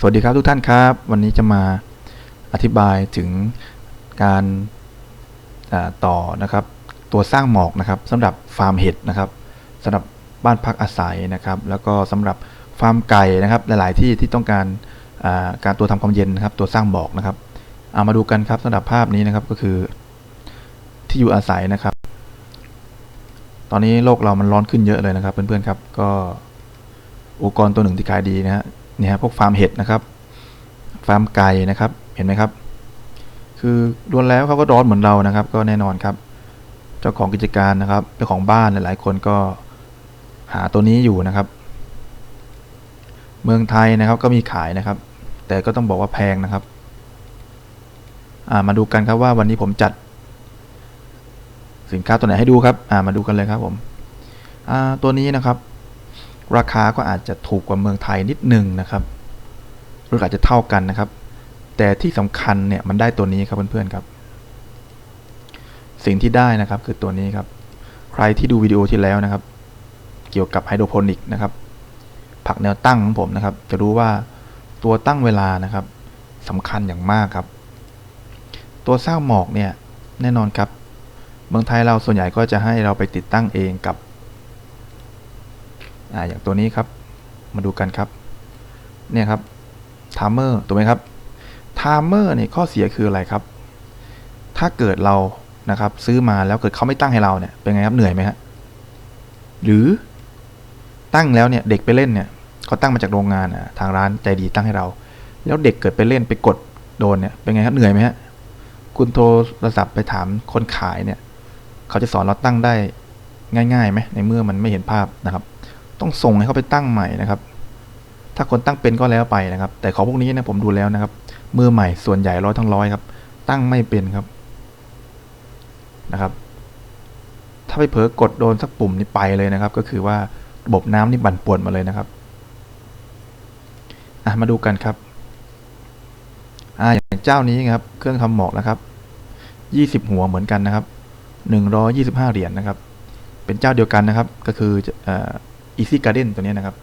สวัสดีครับทุกท่านครับ วันนี้จะมาอธิบายถึงการต่อนะครับ ตัวสร้างหมอกนะครับสำหรับฟาร์มเห็ดนะครับสำหรับบ้านพักอาศัยนะครับ แล้วก็สำหรับฟาร์มไก่นะครับ หลาย ๆ ที่ที่ต้องการการตัวทำความเย็นนะครับ ตัวสร้างหมอกนะครับเอามาดูกันครับสำหรับภาพนี้นะครับก็คือที่อยู่อาศัยนะครับ ตอนนี้โลกเรามันร้อนขึ้นเยอะเลยนะครับ เพื่อน ๆ ครับ ก็อุปกรณ์ตัวหนึ่งที่ขายดีนะฮะ เนี่ยพวกฟาร์มเห็ดนะครับ ฟาร์มไก่นะครับ เห็นไหมครับ คือล้วนแล้วเขาก็ร้อนเหมือนเรานะครับ ก็แน่นอนครับ เจ้าของกิจการนะครับ เจ้าของบ้านหลาย ๆ คนก็หาตัวนี้อยู่นะครับ เมืองไทยนะครับก็มีขายนะครับ แต่ก็ต้องบอกว่าแพงนะครับามาดูกันครับว่าวันนี้ผมจัด สินค้าตัวไหนให้ดูครับามาดูกันเลยครับผมตัวนี้นะครับ ราคาก็อาจจะถูกกว่าเมืองไทยนิดหนึ่งนะครับหรืออาจจะเท่ากันนะครับ แต่ที่สำคัญเนี่ยมันได้ตัวนี้ครับเพื่อนๆครับ สิ่งที่ได้นะครับคือตัวนี้ครับ ใครที่ดูวิดีโอที่แล้วนะครับ เกี่ยวกับไฮโดรโปนิกนะครับ ผักแนวตั้งของผมนะครับ จะรู้ว่าตัวตั้งเวลานะครับสำคัญอย่างมากครับ ตัวสร้างหมอกเนี่ยแน่นอนครับ เมืองไทยเราส่วนใหญ่ก็จะให้เราไปติดตั้งเองกับ อ่าอย่างตัวนี้ครับ มาดูกันครับ เนี่ยครับทามเมอร์ถูกไหมครับทามเมอร์เนี่ยข้อเสียคืออะไรครับ ถ้าเกิดเรานะครับ ซื้อมาแล้วเกิดเขาไม่ตั้งให้เราเนี่ยเป็นไงครับเหนื่อยไหมฮะหรือตั้งแล้วเนี่ยเด็กไปเล่นเนี่ยเขาตั้งมาจากโรงงานอะทางร้านใจดีตั้งให้เรา แล้วเด็กเกิดไปเล่นไปกดโดนเนี่ยเป็นไงครับเหนื่อยไหมฮะคุณโทรศัพท์ไปถามคนขายเนี่ย เขาจะสอนเราตั้งได้ง่ายๆไหมในเมื่อมันไม่เห็นภาพนะครับ ต้องส่งให้เขาไปตั้งใหม่นะครับ ถ้าคนตั้งเป็นก็แล้วไปนะครับ แต่ของพวกนี้นะผมดูแล้วนะครับ มือใหม่ส่วนใหญ่ร้อยทั้งร้อยครับ ตั้งไม่เป็นครับนะครับ ถ้าไปเผลอกดโดนสักปุ่มนี่ไปเลยนะครับ ก็คือว่าระบบน้ำนี่บั่นป่วนมาเลยนะครับอะมาดูกันครับอ่าอย่างเจ้านี้ครับ เครื่องทำหมอกนะครับยี่สิบหัวเหมือนกันนะครับหนึ่งร้อยี่สิบห้าเหรียญนะครับ เป็นเจ้าเดียวกันนะครับ ก็คือเอ่อ Easy Garden ตัวนี้นะครับ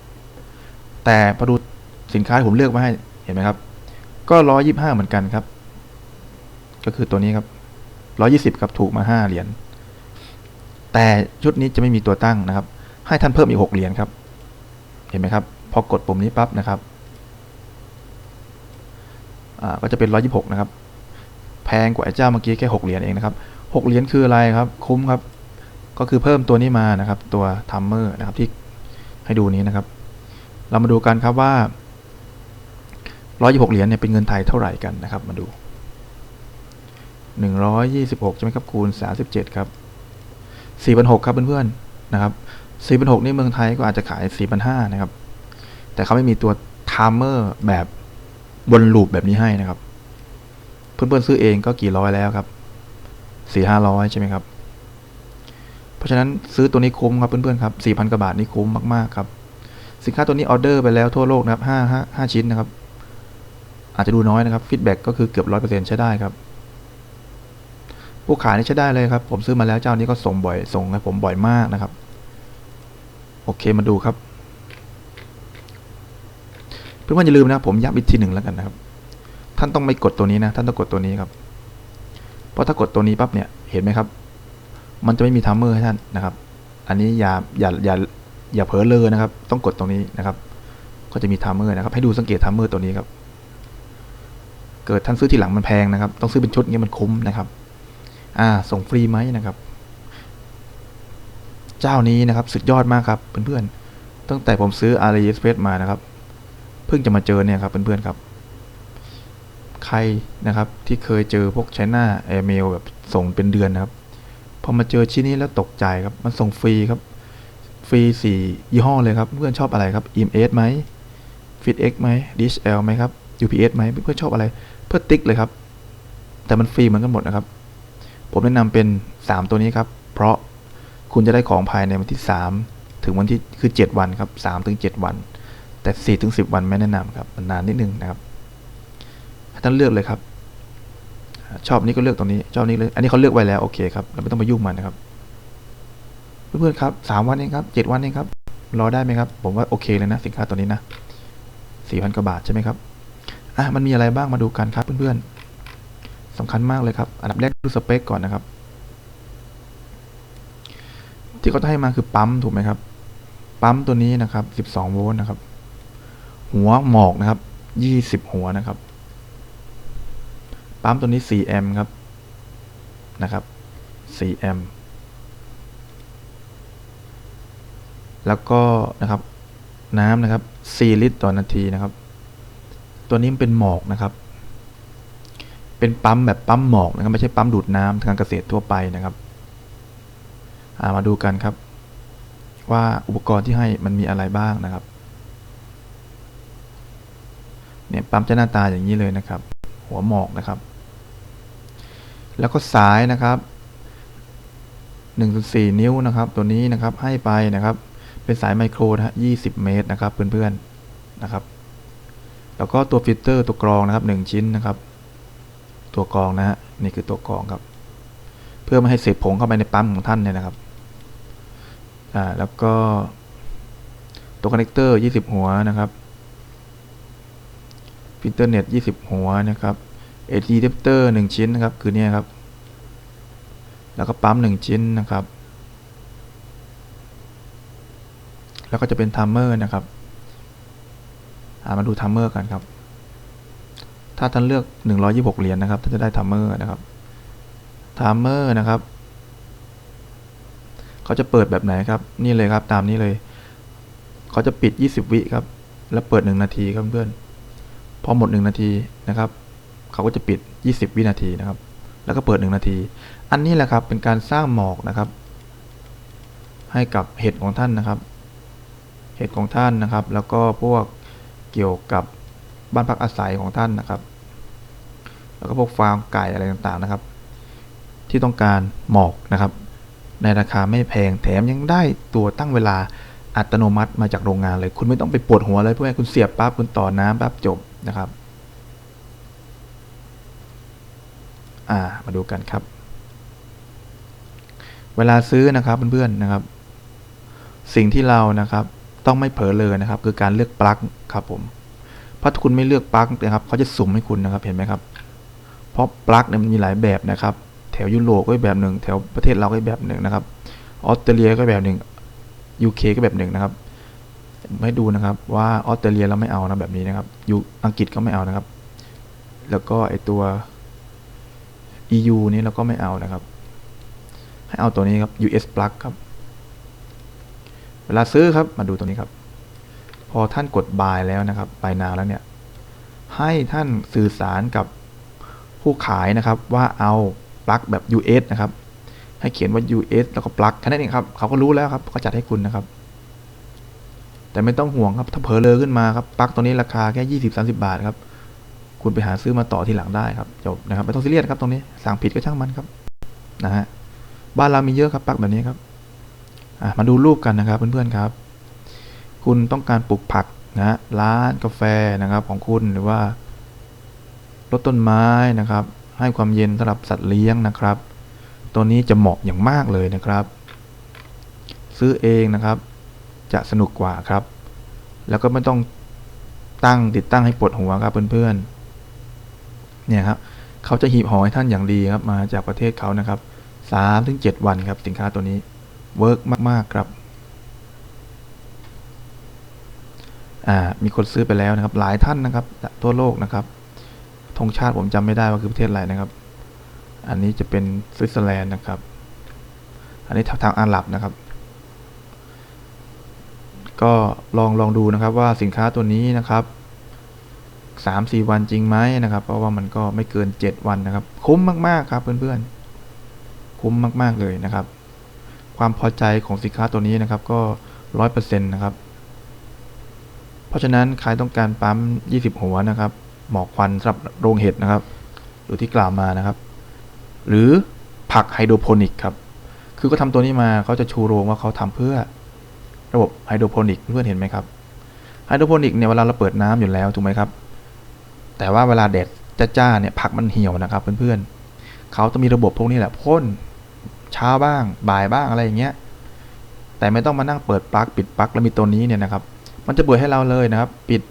แต่พอดูสินค้าผมเลือกมาให้เห็นไหมครับ ก็ร้อยยี่ห้าเหมือนกันครับ ก็คือตัวนี้ครับร้อยี่สิบครับถูกมาห้าเหรียญแต่ชุดนี้จะไม่มีตัวตั้งนะครับ ให้ท่านเพิ่มอีกหกเหรียญครับ เห็นไหมครับ พอกดปุ่มนี้ปั๊บนะครับก็จะเป็นร้อยี่หกนะครับ แพงกว่าไอ้เจ้าเมื่อกี้แค่หกเหรียญเองนะครับหกเหรียญคืออะไรครับ คุ้มครับ ก็คือเพิ่มตัวนี้มานะครับ ตัวทัมเมอร์นะครับที่ ให้ดูนี้นะครับ เรามาดูกันครับว่า126เหรียญเนี่ยเป็นเงินไทยเท่าไหร่กันนะครับ มาดู 126ใช่ไหมครับคูณ 37 ครับ 4,600 ครับเพื่อนๆนะครับ4,600นี่เมืองไทยก็อาจจะขาย 4,500 นะครับ แต่เขาไม่มีตัวทัมเมอร์แบบวนลูปแบบนี้ให้นะครับ เพื่อนๆซื้อเองก็กี่ร้อยแล้วครับ 4-500 ใช่ไหมครับ ราะฉะนั้นซื้อตัวนี้คุ้มครับเพื่อนๆครับ4,000กว่าบาทนี่คุ้มมากๆครับสินค้าตัวนี้ออเดอร์ไปแล้วทั่วโลกนะครับ5 5 5ชิ้นนะครับ อาจจะดูน้อยนะครับฟีดแบ็กก็คือเกือบร้อยเปอร์เซ็นต์ใช้ได้ครับ ผู้ขายนี่ใช้ได้เลยครับ ผมซื้อมาแล้วเจ้านี้ก็ส่งบ่อยส่งให้ผมบ่อยมากนะครับ โอเคมาดูครับ เพื่อนๆอย่าลืมนะผมย้ำอีกทีหนึ่งแล้วกันนะครับ ท่านต้องไม่กดตัวนี้นะ ท่านต้องกดตัวนี้ครับเพราะถ้ากดตัวนี้ปั๊บเนี่ยเห็นไหมครับ มันจะไม่มีทัมเมอร์ให้ท่านนะครับ อันนี้อย่าอย่าอย่าอย่าเผลอเลยนะครับ ต้องกดตรงนี้นะครับ ก็จะมีทัมเมอร์นะครับ ให้ดูสังเกตทัมเมอร์ตัวนี้ครับ เกิดท่านซื้อทีหลังมันแพงนะครับ ต้องซื้อเป็นชุดงี้มันคุ้มนะครับ อ่า ส่งฟรีไหมนะครับ เจ้านี้นะครับ สุดยอดมากครับเพื่อนๆ ตั้งแต่ผมซื้อ AliExpress มานะครับ เพิ่งจะมาเจอเนี่ยครับเพื่อนๆครับใครนะครับที่เคยเจอพวกใช้หน้าแอร์เมลแบบส่งเป็นเดือนนะครับ พอมาเจอชิ้นนี้แล้วตกใจครับ มันส่งฟรีครับ ฟรีสี่ยี่ห้อเลยครับ เพื่อนชอบอะไรครับ EMS ไหม FitX ไหม DHL ไหมครับ UPS ไหมเพื่อนชอบอะไร เพื่อติ๊กเลยครับ แต่มันฟรีเหมือนกันหมดนะครับ ผมแนะนำเป็น 3 ตัวนี้ครับ เพราะคุณจะได้ของภายในวันที่ 3 ถึงวันที่คือ 7 วันครับ3ถึง 7 วัน แต่4ถึง10 วันไม่แนะนำครับมันนานนิดนึงนะครับท่านเลือกเลยครับ ชอบนี้ก็เลือกตรงนี้ ชอบนี้เลย อันนี้เขาเลือกไว้แล้วโอเคครับ เราไม่ต้องไปยุ่งมันนะครับ เพื่อนๆครับสามวันเองครับเจ็ดวันเองครับ รอได้ไหมครับ ผมว่าโอเคเลยนะสินค้าตัวนี้นะสี่พันกว่าบาทใช่ไหมครับ อะ มันมีอะไรบ้างมาดูกันครับเพื่อนๆสำคัญมากเลยครับ อันดับแรกดูสเปคก่อนนะครับ ที่เขาให้มาคือปั๊มถูกไหมครับ ปั๊มตัวนี้นะครับ 12 โวลต์นะครับ หัวหมอกนะครับ 20 หัวนะครับ ปั๊มตัวนี้ 4 แอมป์ครับ นะครับ 4 แอมป์ แล้วก็นะครับ น้ำนะครับ 4 ลิตรต่อนาทีนะครับ ตัวนี้มันเป็นหมอกนะครับ เป็นปั๊มแบบปั๊มหมอกนะครับ ไม่ใช่ปั๊มดูดน้ำทางเกษตรทั่วไปนะครับามาดูกันครับ ว่าอุปกรณ์ที่ให้มันมีอะไรบ้างนะครับ เนี่ยปั๊มจะหน้าตาอย่างนี้เลยนะครับ หัวหมอกนะครับ แล้วก็สายนะครับ1.4 นิ้วนะครับตัวนี้นะครับให้ไปนะครับเป็นสายไมโครนะฮะ20 เมตรนะครับเพื่อนๆนะครับ แล้วก็ตัวฟิลเตอร์ตัวกรองนะครับ 1 ชิ้นนะครับ ตัวกรองนะฮะนี่คือตัวกรองครับ เพื่อไม่ให้เศษผงเข้าไปในปั๊มของท่านเนี่ยนะครับอ่าแล้วก็ตัวคอนเนคเตอร์ 20 หัวนะครับฟิลเตอร์เน็ต 20 หัวนะครับ AD เดปเตอร์1ชิ้นนะครับ คือเนี่ยครับ แล้วก็ปั๊ม 1 ชิ้นนะครับ แล้วก็จะเป็นทัมเมอร์นะครับามาดูทัมเมอร์กันครับ ถ้าท่านเลือก 126 เหรียญนะครับท่านจะได้ทัมเมอร์นะครับทัมเมอร์นะครับเขาจะเปิดแบบไหนครับ นี่เลยครับ ตามนี้เลย เขาจะปิด 20 วิครับ แล้วเปิด 1 นาทีครับเพื่อน พอหมด 1 นาทีนะครับ เขาก็จะปิด 20 วินาทีนะครับ แล้วก็เปิด 1 นาที อันนี้แหละครับเป็นการสร้างหมอกนะครับ ให้กับเห็ดของท่านนะครับ เห็ดของท่านนะครับ แล้วก็พวกเกี่ยวกับบ้านพักอาศัยของท่านนะครับ แล้วก็พวกฟาร์มไก่อะไรต่างๆนะครับ ที่ต้องการหมอกนะครับ ในราคาไม่แพงแถมยังได้ตัวตั้งเวลาอัตโนมัติมาจากโรงงานเลย คุณไม่ต้องไปปวดหัวเลยเพื่อให้คุณเสียบปั๊บคุณต่อน้ำปั๊บจบนะครับ อ่ามาดูกันครับ เวลาซื้อนะครับเพื่อนๆนะครับ สิ่งที่เรานะครับต้องไม่เผลอเลยนะครับ คือการเลือกปลั๊กครับผมเพราะถ้าคุณไม่เลือกปลั๊กนะครับเขาจะสุ่มให้คุณนะครับเห็นไหมครับ เพราะปลั๊กเนี่ยมันมีหลายแบบนะครับ แถวยุโรปก็แบบหนึ่งแถวประเทศเราก็แบบหนึ่งนะครับออสเตรเลียก็แบบหนึ่งยูเคก็แบบหนึ่งนะครับให้ดูนะครับว่าออสเตรเลียเราไม่เอานะแบบนี้นะครับยูอังกฤษก็ไม่เอานะครับ แล้วก็ไอตัว EU นี้เราก็ไม่เอานะครับ ให้เอาตัวนี้ครับ US plug ครับ เวลาซื้อครับมาดูตัวนี้ครับ พอท่านกด buy แล้วนะครับ buy now แล้วเนี่ย ให้ท่านสื่อสารกับผู้ขายนะครับว่าเอาปลั๊กแบบ US นะครับ ให้เขียนว่า US แล้วก็ปลั๊กแค่นั้นเองครับ เขาก็รู้แล้วครับเขาจัดให้คุณนะครับ แต่ไม่ต้องห่วงครับ ถ้าเผลอเลอขึ้นมาครับปลั๊กตัวนี้ราคาแค่ 20-30 บาทครับ คุณไปหาซื้อมาต่อทีหลังได้ครับจบนะครับไม่ต้องซีเรียสครับตรงนี้สั่งผิดก็ช่างมันครับนะฮะบ้านเรามีเยอะครับปักแบบนี้ครับอะมาดูรูปกันนะครับเพื่อนๆครับ คุณต้องการปลูกผักนะร้านกาแฟนะครับของคุณหรือว่ารดต้นไม้นะครับ ให้ความเย็นสำหรับสัตว์เลี้ยงนะครับ ตัวนี้จะเหมาะอย่างมากเลยนะครับ ซื้อเองนะครับ จะสนุกกว่าครับ แล้วก็ไม่ต้องตั้งติดตั้งให้ปวดหัวครับเพื่อนๆ เนี่ยครับเขาจะหีบห่อให้ท่านอย่างดีครับมาจากประเทศเขานะครับสามถึงเจ็ดวันครับสินค้าตัวนี้เวิร์กมาก ๆ ครับอ่ามีคนซื้อไปแล้วนะครับ หลายท่านนะครับ ทั่วโลกนะครับธงชาติผมจำไม่ได้ว่าคือประเทศอะไรนะครับ อันนี้จะเป็นสวิตเซอร์แลนด์นะครับ อันนี้ทางอาหรับนะครับ ก็ลองลองดูนะครับว่าสินค้าตัวนี้นะครับ สามสี่วันจริงไหมนะครับ เพราะว่ามันก็ไม่เกินเจ็ดวันนะครับ คุ้มมากๆครับเพื่อนๆ คุ้มมากๆเลยนะครับ ความพอใจของสินค้าตัวนี้นะครับก็ร้อยเปอร์เซ็นต์นะครับ เพราะฉะนั้นใครต้องการปั๊ม 20 หัวนะครับ หมอกควันสำหรับโรงเห็ดนะครับหรือที่กล่าวมานะครับ หรือผักไฮโดรโปนิกครับ คือก็ทำตัวนี้มาเขาจะชูโรงว่าเขาทำเพื่อระบบไฮโดรโปนิกเพื่อนเห็นไหมครับไฮโดรโปนิกเนี่ยเวลาเราเปิดน้ำอยู่แล้วถูกไหมครับ แต่ว่าเวลาแดดจ้าๆเนี่ยผักมันเหี่ยวนะครับเพื่อนๆเขาจะมีระบบพวกนี้แหละพ่นเช้าบ้าง บ่ายบ้างอะไรอย่างเงี้ย แต่ไม่ต้องมานั่งเปิดปลั๊กปิดปลั๊กแล้วมีตัวนี้เนี่ยนะครับ มันจะเปิดให้เราเลยนะครับ ปิด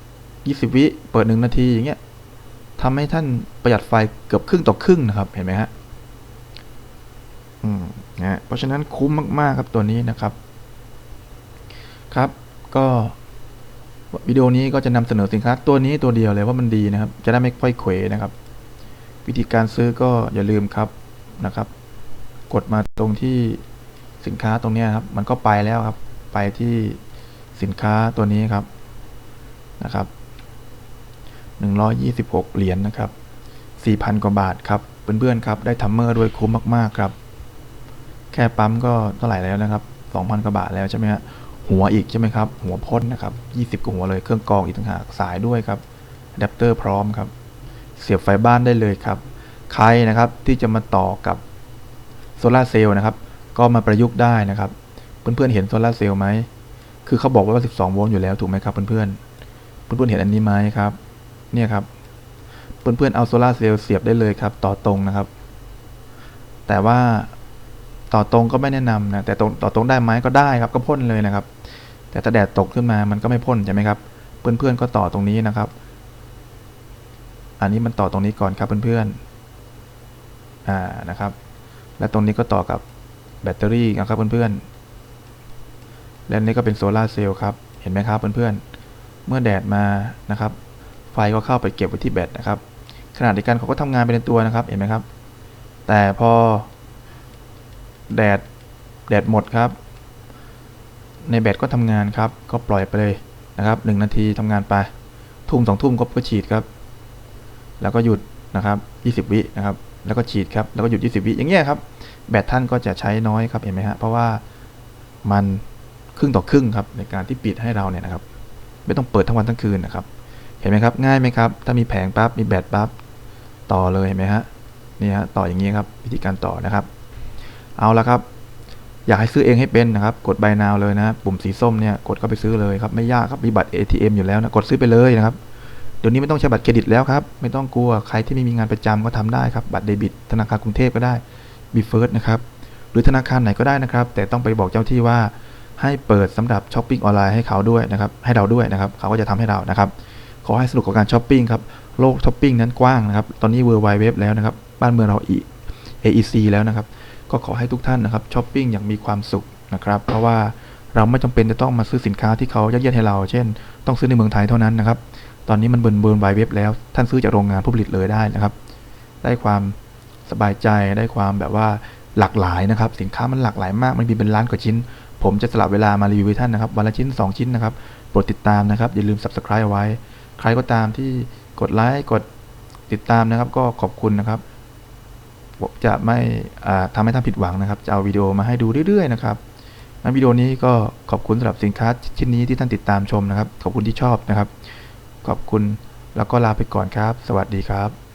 20วิเปิดหนึ่งนาทีอย่างเงี้ยทำให้ท่านประหยัดไฟเกือบครึ่งต่อครึ่งนะครับ เห็นไหมฮะอืมนะฮะเพราะฉะนั้นคุ้มมาก ๆ ครับตัวนี้นะครับ ครับ ก็ วิดีโอนี้ก็จะนำเสนอสินค้าตัวนี้ตัวเดียวเลยว่ามันดีนะครับ จะได้ไม่ค่อยเขวนะครับ วิธีการซื้อก็อย่าลืมครับนะครับ กดมาตรงที่สินค้าตรงนี้ครับ มันก็ไปแล้วครับ ไปที่สินค้าตัวนี้ครับนะครับ126 เหรียญนนะครับ 4,000 กว่าบาทครับ เพื่อนๆครับ ได้ทัมเมอร์ด้วยคุ้มมากๆครับ แค่ปั๊มก็เท่าไหร่แล้วนะครับ 2,000 กว่าบาทแล้วใช่ไหมฮะ หัวอีกใช่ไหมครับ หัวพ่นนะครับ 20กว่าหัวเลย เครื่องกรองอีกต่างหาก สายด้วยครับอะแดปเตอร์พร้อมครับ เสียบไฟบ้านได้เลยครับ ใครนะครับที่จะมาต่อกับโซลาเซลล์นะครับ ก็มาประยุกต์ได้นะครับ เพื่อนๆเห็นโซลาเซลล์ไหม คือเขาบอกว่า 12 โวลต์อยู่แล้วถูกไหมครับเพื่อนๆ เพื่อนๆเห็นอันนี้ไหมครับ เนี่ยครับ เพื่อนๆเอาโซลาเซลล์เสียบได้เลยครับ ต่อตรงนะครับ แต่ว่าต่อตรงก็ไม่แนะนำนะ แต่ตรงต่อตรงได้ไหมก็ได้ครับ ก็พ่นเลยนะครับ แต่ถ้าแดดตกขึ้นมามันก็ไม่พ่นใช่ไหมครับ เพื่อนๆก็ต่อตรงนี้นะครับ อันนี้มันต่อตรงนี้ก่อนครับเพื่อนๆอ่านะครับ และตรงนี้ก็ต่อกับแบตเตอรี่นะครับเพื่อนๆ และนี่ก็เป็นโซลาร์เซลล์ครับ เห็นไหมครับเพื่อนๆ เมื่อแดดมานะครับ ไฟก็เข้าไปเก็บไว้ที่แบตนะครับ ขณะเดียวกันเขาก็ทำงานไปในตัวนะครับ เห็นไหมครับ แต่พอแดดแดดหมดครับ ในแบตก็ทำงานครับ ก็ปล่อยไปเลยนะครับหนึ่งนาทีทำงานไป ทุ่มสองทุ่มก็ก็ฉีดครับ แล้วก็หยุดนะครับ 20 วินะครับ แล้วก็ฉีดครับ แล้วก็หยุด 20 วิ อย่างเงี้ยครับ แบตท่านก็จะใช้น้อยครับเห็นไหมฮะ เพราะว่ามันครึ่งต่อครึ่งครับในการที่ปิดให้เราเนี่ยนะครับ ไม่ต้องเปิดทั้งวันทั้งคืนนะครับ เห็นไหมครับ ง่ายไหมครับ ถ้ามีแผงปั๊บ มีแบตปั๊บ ต่อเลยเห็นไหมฮะ นี่ฮะ ต่ออย่างนี้ครับ วิธีการต่อนะครับ เอาละครับ อยากให้ซื้อเองให้เป็นนะครับ กด buy now เลยนะปุ่มสีส้มเนี่ยกดเข้าไปซื้อเลยครับไม่ยากครับมีบัตร ATM อยู่แล้วนะกดซื้อไปเลยนะครับเดี๋ยวนี้ไม่ต้องใช้บัตรเครดิตแล้วครับ ไม่ต้องกลัวใครที่ไม่มีงานประจำก็ทำได้ครับ บัตรเดบิต ธนาคารกรุงเทพก็ได้บีเฟิร์สนะครับหรือธนาคารไหนก็ได้นะครับ แต่ต้องไปบอกเจ้าที่ว่าให้เปิดสำหรับช้อปปิ้งออนไลน์ให้เขาด้วยนะครับให้เราด้วยนะครับ เขาก็จะทำให้เรานะครับขอให้สนุกกับการช้อปปิ้งครับโลกช้อปปิ้งนั้นกว้างนะครับตอนนี้ World Wide Web แล้วนะครับบ้านเมืองเราอี AEC แล้วนะครับ ก็ขอให้ทุกท่านนะครับช้อปปิ้งอย่างมีความสุขนะครับเพราะว่าเราไม่จำเป็นจะต้องมาซื้อสินค้าที่เขายัดเยียดให้เรา เช่น ต้องซื้อในเมืองไทยเท่านั้นนะครับ ตอนนี้มันเบิร์นเบิร์นไวเว็บแล้ว ท่านซื้อจากโรงงานผู้ผลิตเลยได้นะครับ ได้ความสบายใจ ได้ความแบบว่าหลากหลายนะครับ สินค้ามันหลากหลายมาก มันมีเป็นล้านกว่าชิ้น ผมจะสลับเวลามารีวิวให้ท่านนะครับ วันละชิ้น 2 ชิ้นนะครับ โปรดติดตามนะครับ อย่าลืม subscribe ไว้ ใครก็ตามที่กดไลค์ กดติดตามนะครับ ก็ขอบคุณนะครับ จะไม่ทำทำให้ท่านผิดหวังนะครับ จะเอาวิดีโอมาให้ดูเรื่อยๆนะครับงั้นวิดีโอนี้ก็ขอบคุณสำหรับสินค้าชิ้นนี้ที่ท่านติดตามชมนะครับ ขอบคุณที่ชอบนะครับ ขอบคุณแล้วก็ลาไปก่อนครับ สวัสดีครับ